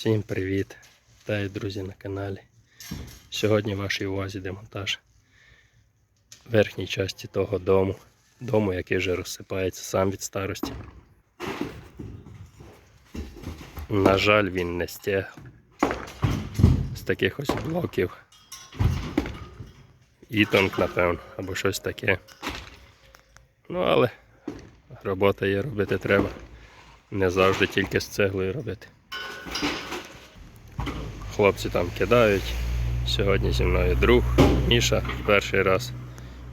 Всім привіт! Вітаю, друзі, на каналі. Сьогодні в вашій увазі демонтаж верхній часті того дому. Дому, який вже розсипається сам від старості. На жаль, він не стяг з таких ось блоків. Ітонг, напевно, або щось таке. Ну, але робота є, робити треба. Не завжди тільки з цеглою робити. Хлопці там кидають. Сьогодні зі мною друг Міша перший раз.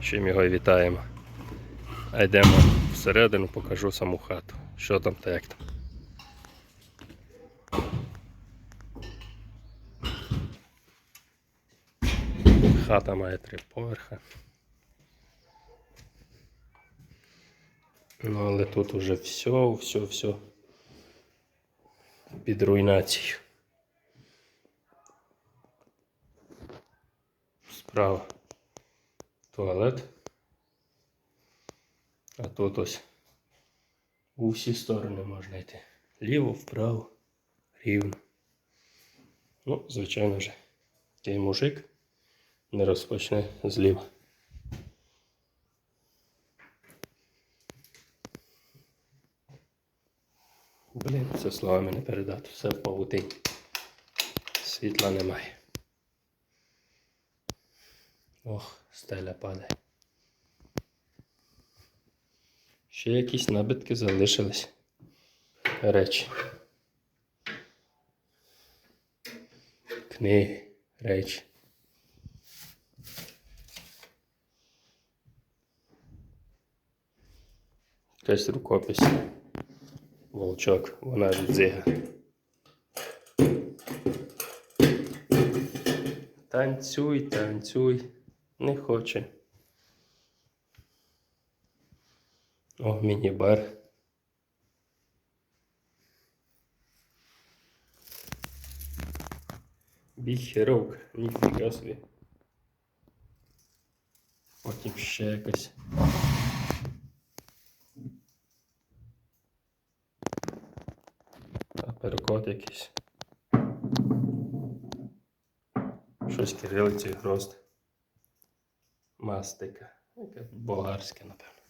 З чим його вітаємо. А йдемо всередину, покажу саму хату. Що там та як там. Хата має три поверха. Ну, але тут уже все, все, все під руйнацією. Справа туалет. А тут ось у всі сторони можна йти. Ліво, вправо, рівно. Ну, звичайно ж, цей мужик не розпочне зліва. Блін, це словами не передати. Все в павутині. Світла немає. Ох, стеля падає. Ще якісь набитки залишились. Речі. Книги, речі. Якась рукопись. Волчок, вона від зига. Танцюй, танцюй. Не хоче. О, міні-бар. Біхерок, ніфіга собі. Потім ще якось. Перекот якийсь. Щось кирилиці грозд. Мастика. Яке болгарське, напевно.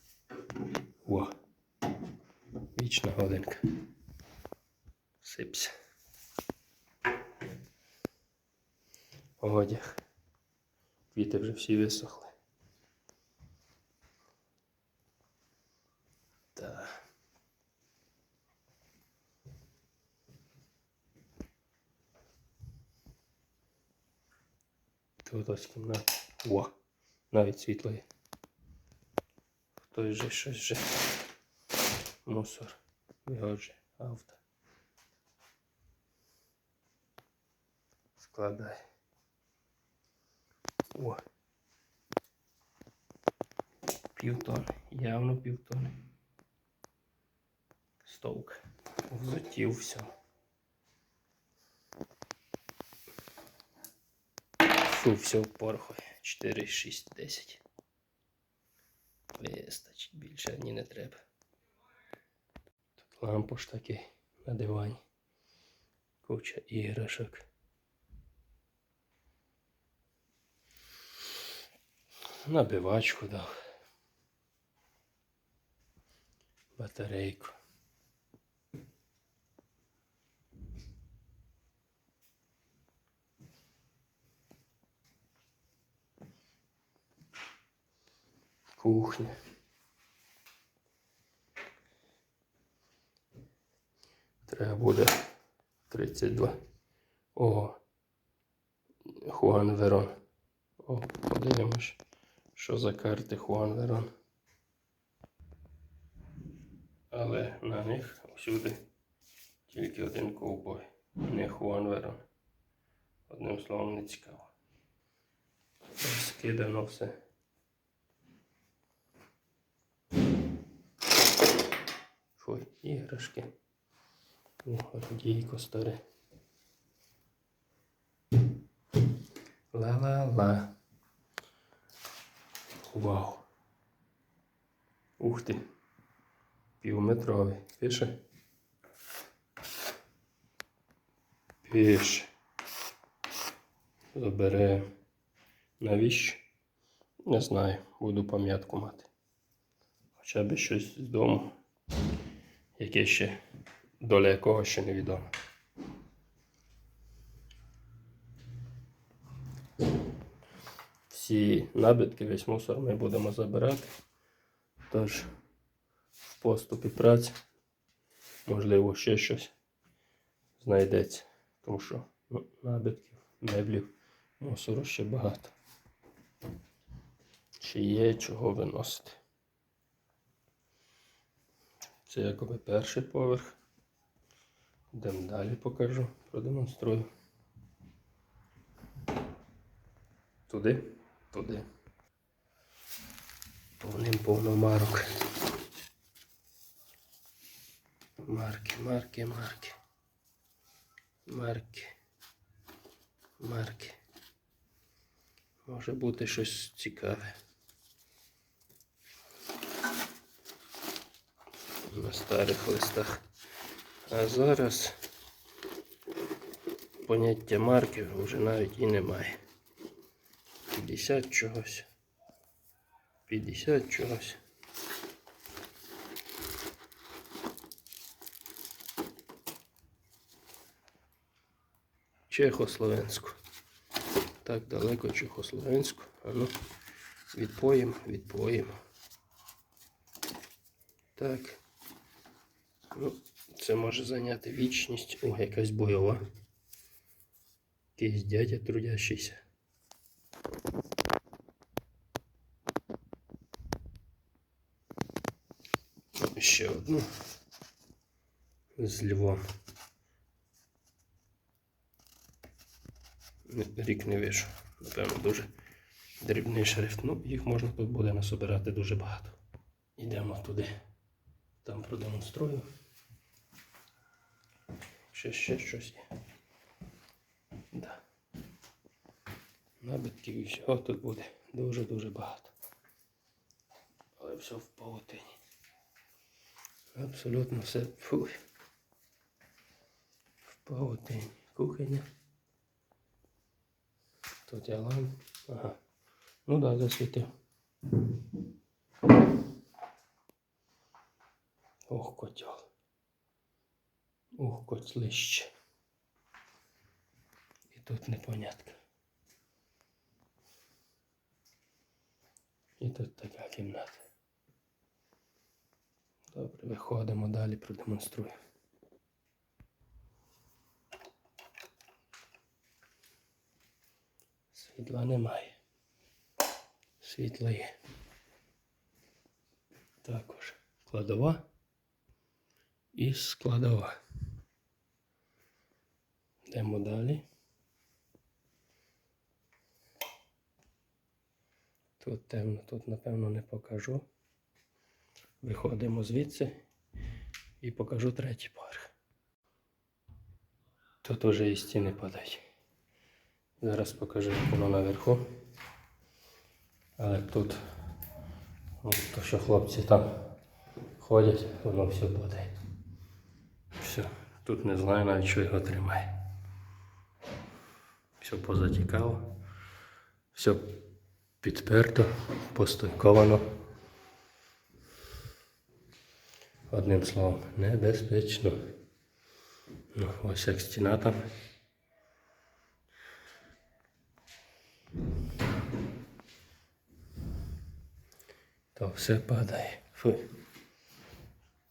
О. Вічна годинка. Сипся. Одяг. Квіти вже всі висохли. Так. Тут ось кімната. О, навіть світло є. Хтось же щось вже. Мусор. Вигоджує авто. Складай. О. Півтони. Явно півтони. Стовк. Взутів все. Фу, все в пороху. 4, 6, 10. Вистачить, більше ні не треба. Тут лампуш такий на дивані. Куча іграшок. Набивачку дав. Батарейку. Кухня. Треба буде 32. О. Хуан Верон. О, подивимось, що за карти Хуан Верон. Але на них всюди тільки один ковбой. Не Хуан Верон. Одним словом не цікаво. Скидано все. Фой, іграшки. О, радійко старе. Ла-ла-ла. Вау. Ух ти. Півметровий. Пише? Піш. Забере. Навіщо? Не знаю. Буду пам'ятку мати. Хоча б щось з дому, яке ще доля якого ще невідома. Всі набитки, весь мусор ми будемо забирати. Тож в поступі праці, можливо, ще щось знайдеться. Тому що ну, набитків, меблів, мусору ще багато. Ще є чого виносити. Це якоби перший поверх. Йдемо далі покажу, продемонструю. Туди, туди. Повним повно марок. Марки, марки, марки. Марки. Марки. Може бути щось цікаве. На старих листах. А зараз поняття марків вже навіть і немає. 50 чогось. 50 чогось. Чехословенську. Так далеко Чехословенську. А ну, відпоїмо, відпоїмо. Так. Ну, це може зайняти вічність. О, якась бойова. Якийсь дядя трудящийся. Ще одну з львом. Рік не вижу. Напевно, дуже дрібний шрифт. Ну, їх можна тут буде насобирати дуже багато. Йдемо туди. Там продемонструю. Ще ще щось є. Да. Набитків і всього тут буде дуже-дуже багато. Але все в павутині. Абсолютно все. Фуй. В павутині. Кухня. Тут я лам. Ага. Ну да, засвітив. Ох, котел. Ох, котлище. І тут непонятка. І тут така кімната. Добре, виходимо далі, продемонструю. Світла немає. Світло є. Також кладова і складова. Йдемо далі. Тут темно, тут напевно не покажу. Виходимо звідси і покажу третій поверх. Тут уже і стіни падають. Зараз покажу, як воно наверху. Але тут, ну, то що хлопці там ходять, воно все падає. Все, тут не знаю навіть, що його тримає. Все позатікало, все підперто, постойковано. Одним словом, небезпечно. Ну, ось як стіна там. То все падає. Фу.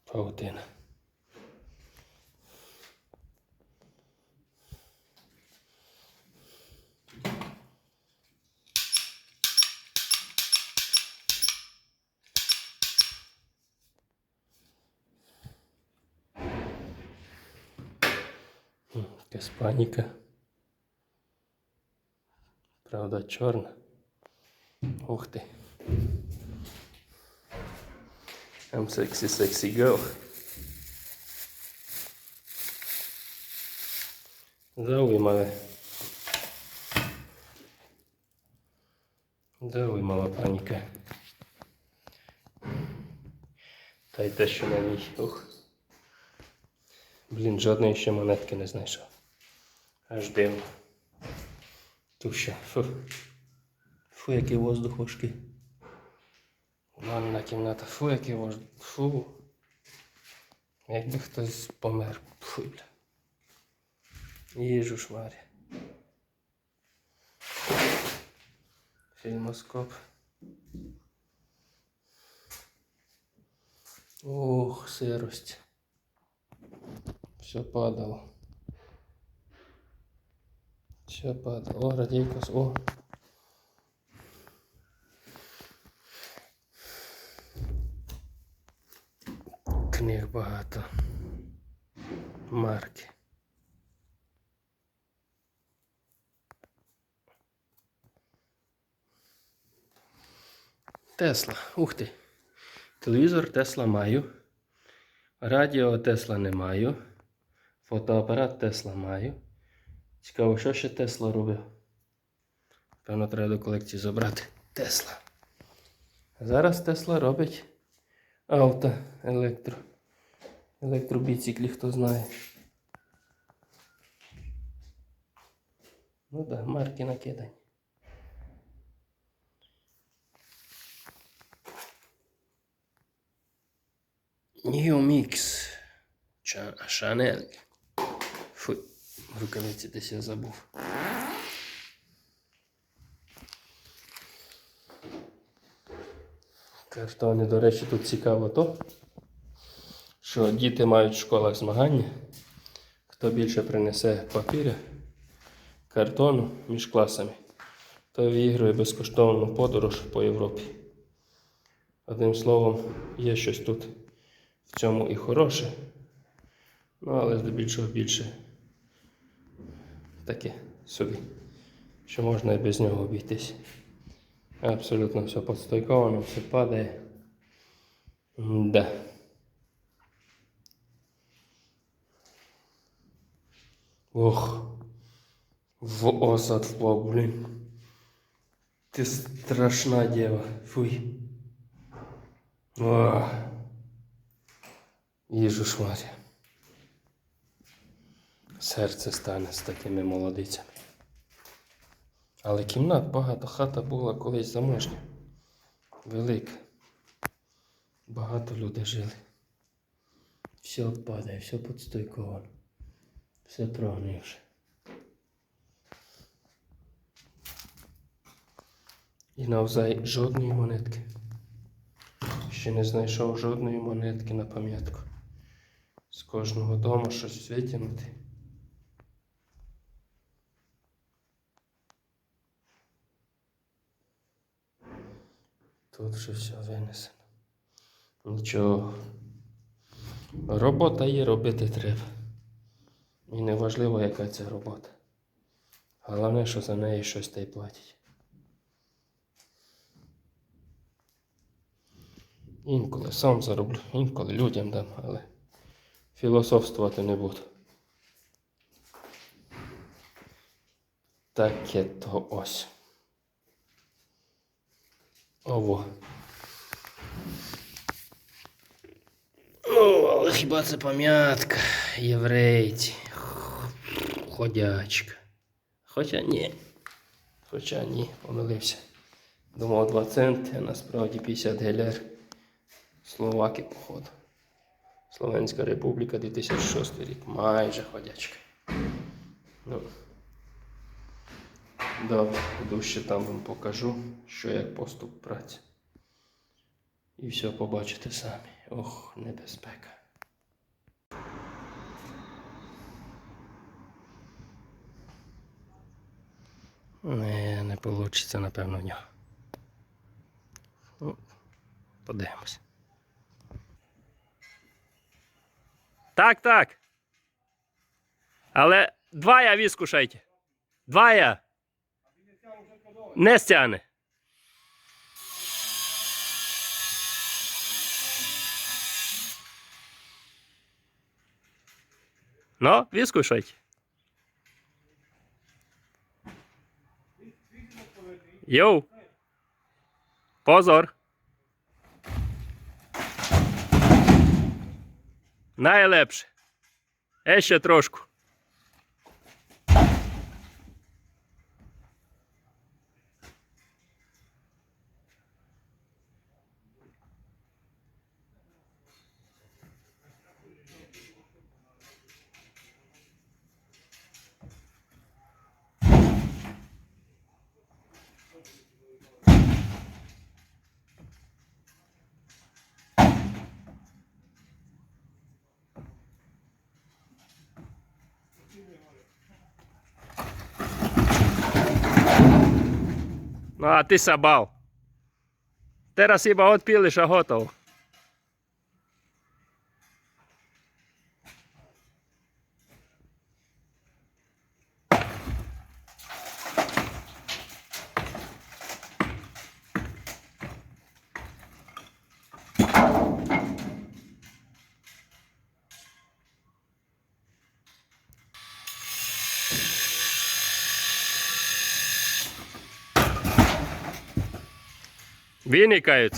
Паутина. Якась паніка. Правда, чорна. Ух ти. I'm sexy, sexy girl. Зауймали. Зауймала паніка. Та й те, що на ній. Ух. Блін, жодної ще монетки не знайшов. Аж дивно. Ще. Фу. Фу, який воздух важкий. Ванна кімната. Фу, який воздух. Фу. Якби хтось помер. Фу, бля. Їжу шмарі. Фільмоскоп. Ох, сирость. Все падало. Все падало. О, радійка. О. Книг багато. Марки. Тесла. Ух ти. Телевізор Тесла маю. Радіо Тесла не маю. Фотоапарат Тесла маю. Цікаво, що ще Тесла робив. Певно, треба до колекції забрати Тесла. Зараз Тесла робить авто електро. Електробіциклі, хто знає. Ну так, да, марки накидані. New Mix. Фу, рукавиці десь я забув. Картони, до речі, тут цікаво то, що діти мають в школах змагання. Хто більше принесе папіря, картону між класами, той виграє безкоштовну подорож по Європі. Одним словом, є щось тут в цьому і хороше. Ну, але здебільшого більше таке собі, що можна і без нього обійтись. Абсолютно все подстойковано, все падає. Да. Ох, в осад впав, блін. Ти страшна дєва. Фуй. Ох. Їжу шмаря. Серце стане з такими молодицями. Але кімнат багато, хата була колись заможня. Велика. Багато людей жили. Все падає, все підстойковано. Все прогнивше. І навзай жодної монетки. Ще не знайшов жодної монетки на пам'ятку. З кожного дому щось витягнути. Тут вже все винесено. Нічого. Робота є, робити треба. І не важливо, яка це робота. Головне, що за неї щось та й платять. Інколи сам зароблю, інколи людям дам, але філософствувати не буду. Таке то ось. Ну, але хіба це пам'ятка? Єврейці. Ходячка. Хоча ні. Хоча ні, помилився. Думав 2 центи, а насправді 50 гелер. Словаки, походу. Словенська Республіка 2006 рік. Майже ходячка. Ну. Йду ще там вам покажу, що як поступ праці. І все побачите самі. Ох, небезпека. Не, не вийде, напевно, в нього. Ну, подивимось. Так, так. Але два я віскушайте. Два я. Не стягне. Ну, віскушайте. Йоу. Позор. Найлепше. Е ще трошку. Ну, а ти сабав. Teraz iba odpíliš a hotov. Виникають.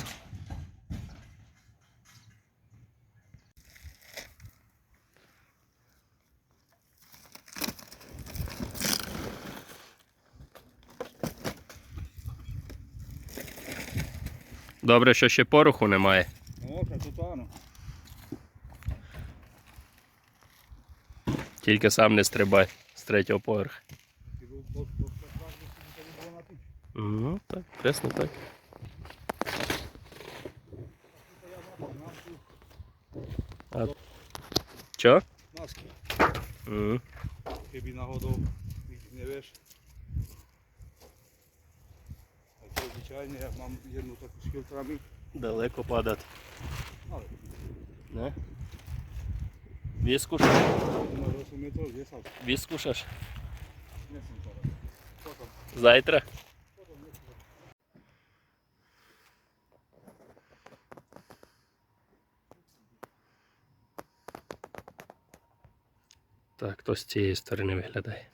Добре, що ще пороху немає. О, капітану. Тільки сам не стрибай з третього поверху. Ну, так, пресно так. А... Чо? Маски. Мгм. Keby náhodou ich nevieš. A to obyčajne, ja mám jednu takú s filtrami, Далеко падати. ale Не? Віскушаш? na 8 metrov 10. Віскушаш? Nesem to. Potom, Завтра? Так, то з цієї сторони виглядає.